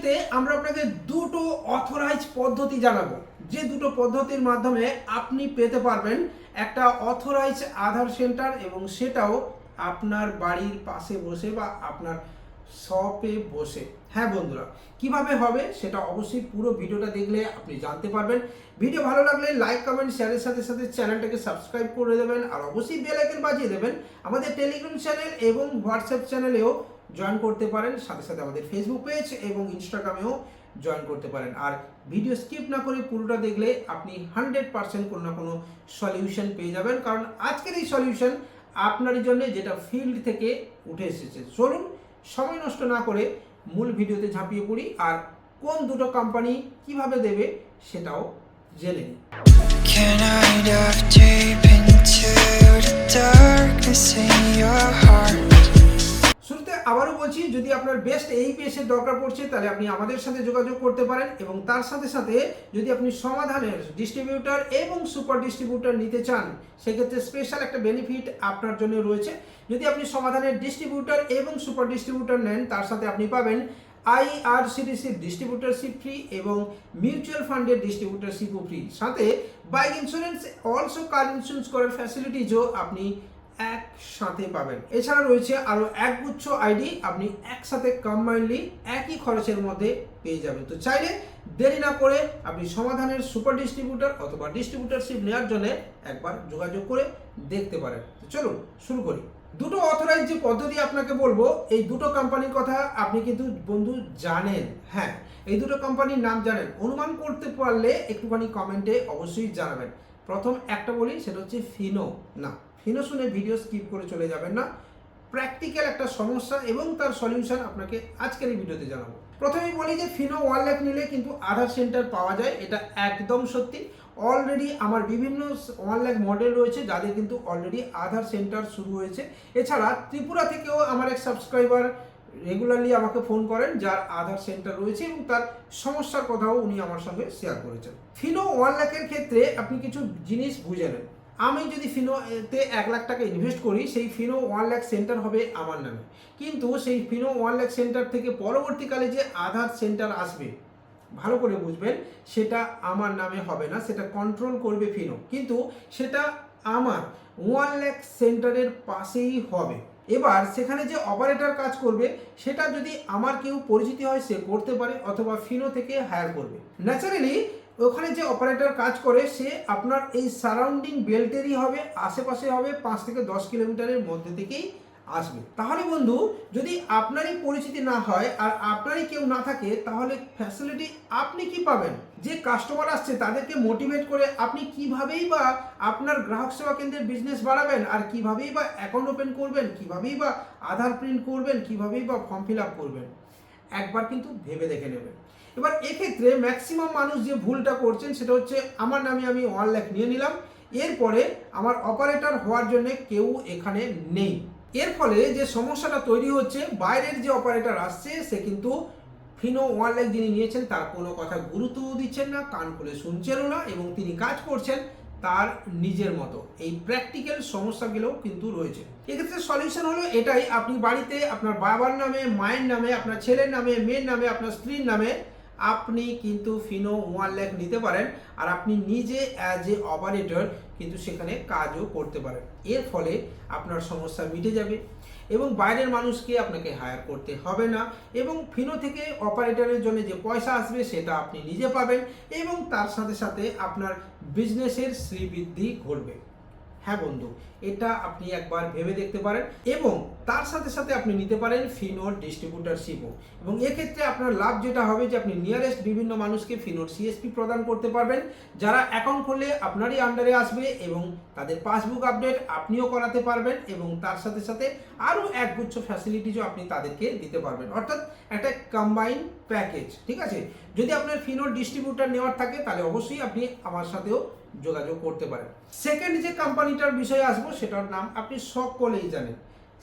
ভিডিওতে আমরা আপনাকে দুটো অথরাইজ পদ্ধতি জানাব। যে দুটো পদ্ধতির মাধ্যমে আপনি পেতে পারবেন একটা অথরাইজ আধার সেন্টার এবং সেটাও আপনার বাড়ির পাশে বসে বা আপনার শপে বসে। হ্যাঁ বন্ধুরা, কীভাবে হবে সেটা অবশ্যই পুরো ভিডিওটা দেখলে আপনি জানতে পারবেন। ভিডিও ভালো লাগলে লাইক কমেন্ট শেয়ারের সাথে সাথে চ্যানেলটাকে সাবস্ক্রাইব করে দেবেন আর অবশ্যই বেল আইকন বাজিয়ে দেবেন। আমাদের টেলিগ্রাম চ্যানেল এবং হোয়াটসঅ্যাপ চ্যানেলেও জয়েন করতে পারেন, সাথে সাথে আমাদের ফেসবুক পেজ এবং ইনস্টাগ্রামেও জয়েন করতে পারেন। আর ভিডিও স্কিপ না করে পুরোটা দেখলে আপনি হান্ড্রেড পার্সেন্ট কোনো না কোনো সলিউশন পেয়ে যাবেন। কারণ আজকের এই সলিউশন আপনার জন্য যেটা ফিল্ড থেকে উঠে এসেছে। চলুন, সময় নষ্ট না করে মূল ভিডিওতে ঝাঁপিয়ে পড়ি। আর কোন দুটো কোম্পানি কীভাবে দেবে সেটাও জেনে নিই? আবারও বলছি, যদি আপনার বেস্ট এই পেসের দরকার পড়ছে, তাহলে আপনি আমাদের সাথে যোগাযোগ করতে পারেন এবং তার সাথে সাথে যদি আপনি সমাধানের ডিস্ট্রিবিউটর এবং সুপার ডিস্ট্রিবিউটর নিতে চান, সেক্ষেত্রে স্পেশাল একটা বেনিফিট আপনার জন্য রয়েছে। যদি আপনি সমাধানের ডিস্ট্রিবিউটর এবং সুপার ডিস্ট্রিবিউটর নেন, তার সাথে আপনি পাবেন আইআরসিডিসির ডিস্ট্রিবিউটরশিপ ফ্রি এবং মিউচুয়াল ফান্ডের ডিস্ট্রিবিউটরশিপও ফ্রি সাথে bike insurance also car insurance করার ফ্যাসিলিটিজও আপনি একসাথে পাবেন। এছাড়া রয়েছে আরও একগুচ্ছ আইডি, আপনি একসাথে কম্বাইনলি একই খরচের মধ্যে পেয়ে যাবেন। তো চাইলে দেরি না করে আপনি সমাধানের সুপার ডিস্ট্রিবিউটর অথবা ডিস্ট্রিবিউটরশিপ নেওয়ার জন্য একবার যোগাযোগ করে দেখতে পারেন। তো চলুন, শুরু করি। দুটো অথরাইজ যে পদ্ধতি আপনাকে বলব, এই দুটো কোম্পানির কথা আপনি কিন্তু বন্ধু জানেন। হ্যাঁ এই দুটো কোম্পানির নাম জানেন। অনুমান করতে পারলে একটুখানি কমেন্টে অবশ্যই জানাবেন। প্রথম একটা বলি, সেটা হচ্ছে ফিনো না ফিনো শুনে ভিডিও স্কিপ করে চলে যাবেন না। প্র্যাকটিক্যাল একটা সমস্যা এবং তার সলিউশন আপনাকে আজকের এই ভিডিওতে জানাব। প্রথমেই বলি যে ফিনো ওয়ান ল্যাক নিলে কিন্তু আধার সেন্টার পাওয়া যায়, এটা একদম সত্যি। অলরেডি আমার বিভিন্ন ওয়ান ল্যাক মডেল রয়েছে, যাদের কিন্তু অলরেডি আধার সেন্টার শুরু হয়েছে। এছাড়া ত্রিপুরা থেকেও আমার এক সাবস্ক্রাইবার রেগুলারলি আমাকে ফোন করেন, যার আধার সেন্টার রয়েছে এবং তার সমস্যার কথাও উনি আমার সঙ্গে শেয়ার করেছেন। ফিনো ওয়ান লাখের ক্ষেত্রে আপনি কিছু জিনিস বুঝে নেন। আমি যদি ফিনোতে এক লাখ টাকা ইনভেস্ট করি, সেই ফিনো ওয়ান লাখ সেন্টার হবে আমার নামে। কিন্তু সেই ফিনো ওয়ান লাখ সেন্টার থেকে পরবর্তীকালে যে আধার সেন্টার আসবে, ভালো করে বুঝবেন, সেটা আমার নামে হবে না, সেটা কন্ট্রোল করবে ফিনো কিন্তু সেটা আমার ওয়ান লাখ সেন্টারের পাশেই হবে। এবার সেখানে যে অপারেটর কাজ করবে, সেটা যদি আমার কেউ পরিচিতি হয়, সে করতে পারে, অথবা ফিনো থেকে হায়ার করবে। ন্যাচারালি ওখানে যে অপারেটর কাজ করে, সে আপনার এই সারাউন্ডিং বেল্টেরই হবে, আশেপাশে হবে পাঁচ থেকে দশ কিলোমিটারের মধ্যে থেকেই আসবে। তাহলে বন্ধু, যদি আপনারই পরিচিতি না হয় আর আপনারই কেউ না থাকে, তাহলে ফ্যাসিলিটি আপনি কি পাবেন? যে কাস্টমার আসছে, তাদেরকে মোটিভেট করে আপনি কিভাবেই বা আপনার গ্রাহক সেবা কেন্দ্রের বিজনেস বাড়াবেন আর কিভাবেই বা অ্যাকাউন্ট ওপেন করবেন, কিভাবেই বা আধার প্রিন্ট করবেন, কিভাবেই বা ফর্ম ফিল আপ করবেন, একবার কিন্তু ভেবে দেখে নেবেন। এবার এক্ষেত্রে ম্যাক্সিমাম মানুষ যে ভুলটা করছেন সেটা হচ্ছে আমার নামে আমি ওয়ান লাখ নিয়ে নিলাম, এরপরে আমার অপারেটর হওয়ার জন্য কেউ এখানে নেই। এর ফলে যে সমস্যাটা তৈরি হচ্ছে, বাইরের যে অপারেটর আসছে, সে কিন্তু ফিনো ওয়ান লাখ যিনি নিয়েছেন, তার কোনো কথা গুরুত্ব দিচ্ছেন না, কান খুলে শুনছেনও না এবং তিনি কাজ করছেন তার নিজের মতো। এই প্র্যাকটিক্যাল সমস্যাগুলো কিন্তু রয়েছে। এক্ষেত্রে সলিউশন হলো এটাই, আপনি বাড়িতে আপনার বাবার নামে, মায়ের নামে, আপনার ছেলের নামে, মেয়ের নামে, আপনার স্ত্রীর নামে আপনি কিন্তু ফিনো ওয়ান ল্যাক নিতে পারেন আর আপনি নিজে অ্যাজ এ অপারেটর কিন্তু সেখানে কাজও করতে পারেন। এর ফলে আপনার সমস্যা মিটে যাবে এবং বাইরের মানুষকে আপনাকে হায়ার করতে হবে না এবং ফিনো থেকে অপারেটরের জন্য যে পয়সা আসবে সেটা আপনি নিজে পাবেন এবং তার সাথে সাথে আপনার বিজনেসের শ্রীবৃদ্ধি ঘটবে। হ্যাঁ বন্ধু, এটা আপনি একবার ভেবে দেখতে পারেন এবং তার সাথে সাথে আপনি নিতে পারেন ফিনোর ডিস্ট্রিবিউটারশিপও এবং এক্ষেত্রে আপনার লাভ যেটা হবে যে আপনি নিয়ারেস্ট বিভিন্ন মানুষকে ফিনোর সিএসপি প্রদান করতে পারবেন, যারা অ্যাকাউন্ট খুললে আপনারই আন্ডারে আসবে এবং তাদের পাসবুক আপডেট আপনিও করাতে পারবেন এবং তার সাথে সাথে আরও একগুচ্ছ ফ্যাসিলিটিজও আপনি তাদেরকে দিতে পারবেন। অর্থাৎ একটা কম্বাইন প্যাকেজ ঠিক আছে? যদি আপনার ফিনোর ডিস্ট্রিবিউটার নেওয়ার থাকে, তাহলে অবশ্যই আপনি আমার সাথেও যোগাযোগ করতে পারেন। সেকেন্ড যে কোম্পানিটার বিষয়ে আসব, সেটার নাম আপনি সকলেই জানেন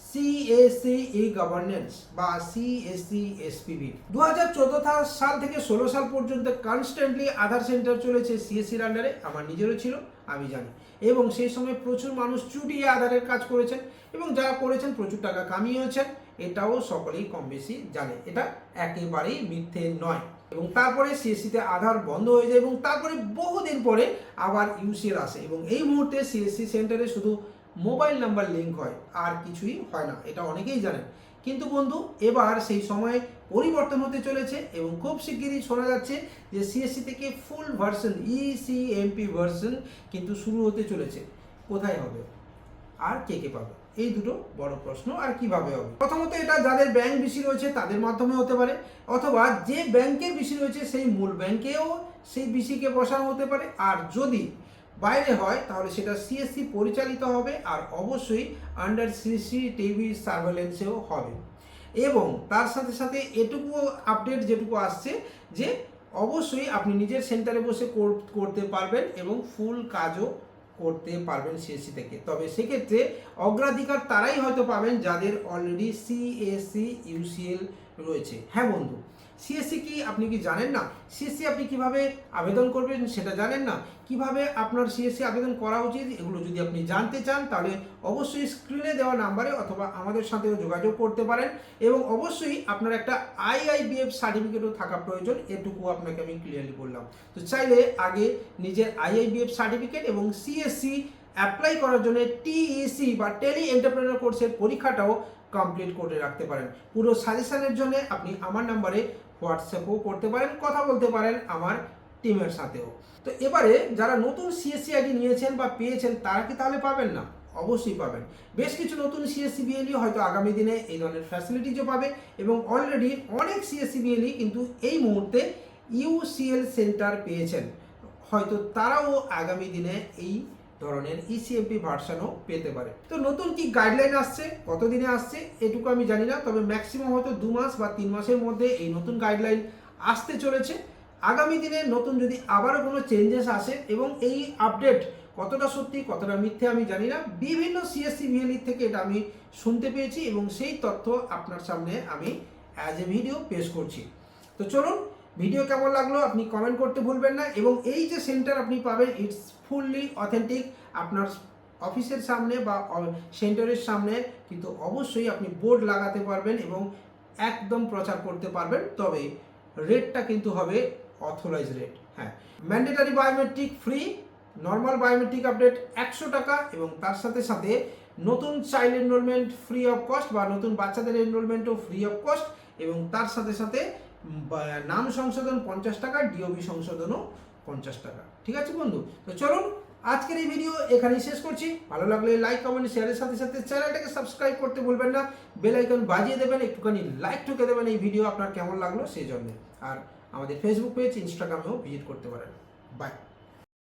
সিএসসি গভর্নেন্স বা সিএসসি এসপিবি দু হাজার চোদ্দ সাল থেকে ষোলো সাল পর্যন্ত কনস্ট্যান্টলি আধার সেন্টার চলেছে সিএসসির আন্ডারে আমার নিজেরও ছিল, আমি জানি। এবং সেই সময় প্রচুর মানুষ চুটিয়ে আধারের কাজ করেছেন, এবং যারা করেছেন প্রচুর টাকা কামিয়েছেন। এটাও সকলেই কম বেশি জানে। এটা একেবারেই মিথ্যে নয়। এবং তারপরে সিএসসিতে আধার বন্ধ হয়ে যায় এবং তারপরে বহুদিন পরে আবার ইউসিএল আসে। এবং এই মুহূর্তে সিএসসি সেন্টারে শুধু মোবাইল নাম্বার লিঙ্ক হয়, আর কিছুই হয় না, এটা অনেকেই জানেন। কিন্তু বন্ধু, এবার সেই সময় পরিবর্তন হতে চলেছে এবং খুব শিগগিরই শোনা যাচ্ছে যে সিএসসি থেকে ফুল ভার্সন ইসিএমপি ভার্সন কিন্তু শুরু হতে চলেছে। কোথায় হবে? আর কে কে পাবে? এই দুটো বড় প্রশ্ন আর কীভাবে হবে? প্রথমত এটা যাদের ব্যাংক বেশি রয়েছে তাদের মাধ্যমে হতে পারে, অথবা যে ব্যাংকের বেশি রয়েছে সেই মূল ব্যাংকেও সেই বিসিকে বসানো হতে পারে। আর যদি বাইরে হয়, তাহলে সেটা সিএসসি পরিচালিত হবে আর অবশ্যই আন্ডার সিসিটিভি সার্ভেলেন্সেও হবে। এবং তার সাথে সাথে এটুকু আপডেট যেটুকু আসছে যে অবশ্যই আপনি নিজের সেন্টারে বসে করতে পারবেন এবং ফুল কাজও করতে পারবেন সিএসসি থেকে। তবে সেক্ষেত্রে অগ্রাধিকার তারাই হয়তো পাবেন যাদের অলরেডি সিএসসি ইউসিএল রয়েছে। হ্যাঁ বন্ধু? সিএসসি কি আপনি কি জানেন না? সিএসসি আপনি কীভাবে আবেদন করবেন সেটা জানেন না? কীভাবে আপনার সিএসসি আবেদন করা উচিত? এগুলো যদি আপনি জানতে চান, তাহলে অবশ্যই স্ক্রিনে দেওয়া নাম্বারে অথবা আমাদের সাথেও যোগাযোগ করতে পারেন এবং অবশ্যই আপনার একটা আইআইবিএফ সার্টিফিকেটও থাকা প্রয়োজন। এটুকু আপনাকে আমি ক্লিয়ারলি বললাম। তো চাইলে আগে নিজের আইআইবিএফ সার্টিফিকেট এবং সিএসসি অ্যাপ্লাই করার জন্য টিইসি বা টেলি এন্টারপ্রেনার কোর্সের পরীক্ষাটাও কমপ্লিট করে রাখতে পারেন। পুরো সাজেশনের জন্য আপনি আমার নাম্বারে হোয়াটসঅ্যাপও করতে পারেন, কথা বলতে পারেন আমার টিমের সাথেও। তো এবারে যারা নতুন সিএসসি আইডি নিয়েছেন বা পেয়েছেন, তারা কি তাহলে পাবেন না? অবশ্যই পাবেন। বেশ কিছু নতুন সিএসসি বিএলই হয়তো আগামী দিনে এই ধরনের ফ্যাসিলিটিজও পাবে এবং অলরেডি অনেক সিএসসি বিএলই কিন্তু এই মুহূর্তে ইউসিএল সেন্টার পেয়েছেন। হয়তো তারাও আগামী দিনে এই ধরনের E ইসিএমপি ভার্সানও পেতে পারে। তো নতুন কি গাইডলাইন আসছে? কতদিনে আসছে? এটুকু আমি জানি না, তবে ম্যাক্সিমাম হয়তো দু মাস বা তিন মাসের মধ্যে এই নতুন গাইডলাইন আসতে চলেছে। আগামী দিনে নতুন যদি আবারও কোনো চেঞ্জেস আসে এবং এই আপডেট কতটা সত্যি, কতটা মিথ্যে আমি জানি না। বিভিন্ন সিএসসি ভিএলই থেকে এটা আমি শুনতে পেয়েছি এবং সেই তথ্য আপনার সামনে আমি অ্যাজ এ ভিডিও পেশ করছি। তো চলুন ভিডিও কেমন লাগল আপনি কমেন্ট করতে ভুলবেন না এবং এই যে সেন্টার আপনি পাবেন ইটস ফুললি অথেন্টিক আপনার অফিসের সামনে বা সেন্টারের সামনে, কিন্তু অবশ্যই আপনি বোর্ড লাগাতে পারবেন এবং একদম প্রচার করতে পারবেন। তবে রেটটা কিন্তু হবে অথরাইজ রেট হ্যাঁ mandatory biometric free normal biometric update একশো টাকা এবং তার সাথে সাথে নতুন child enrolment free of cost বা নতুন বাচ্চাদের এনরোলমেন্টও ফ্রি অফ কস্ট এবং তার সাথে সাথে নাম সংশোধন পঞ্চাশ টাকা ডিওবি সংশোধনও পঞ্চাশ টাকা। ঠিক আছে বন্ধু? তো চলুন, আজকের এই ভিডিও এখানেই শেষ করছি। ভালো লাগলে লাইক কমেন্ট শেয়ারের সাথে সাথে চ্যানেলটাকে সাবস্ক্রাইব করতে ভুলবেন না। বেল আইকন বাজিয়ে দেবেন, একটুখানি লাইক ঠুকে দেবেন এই ভিডিও আপনার কেমন লাগল সেই জন্যে। আর আমাদের ফেসবুক পেজ ইনস্টাগ্রামেও ভিজিট করতে পারেন। বাই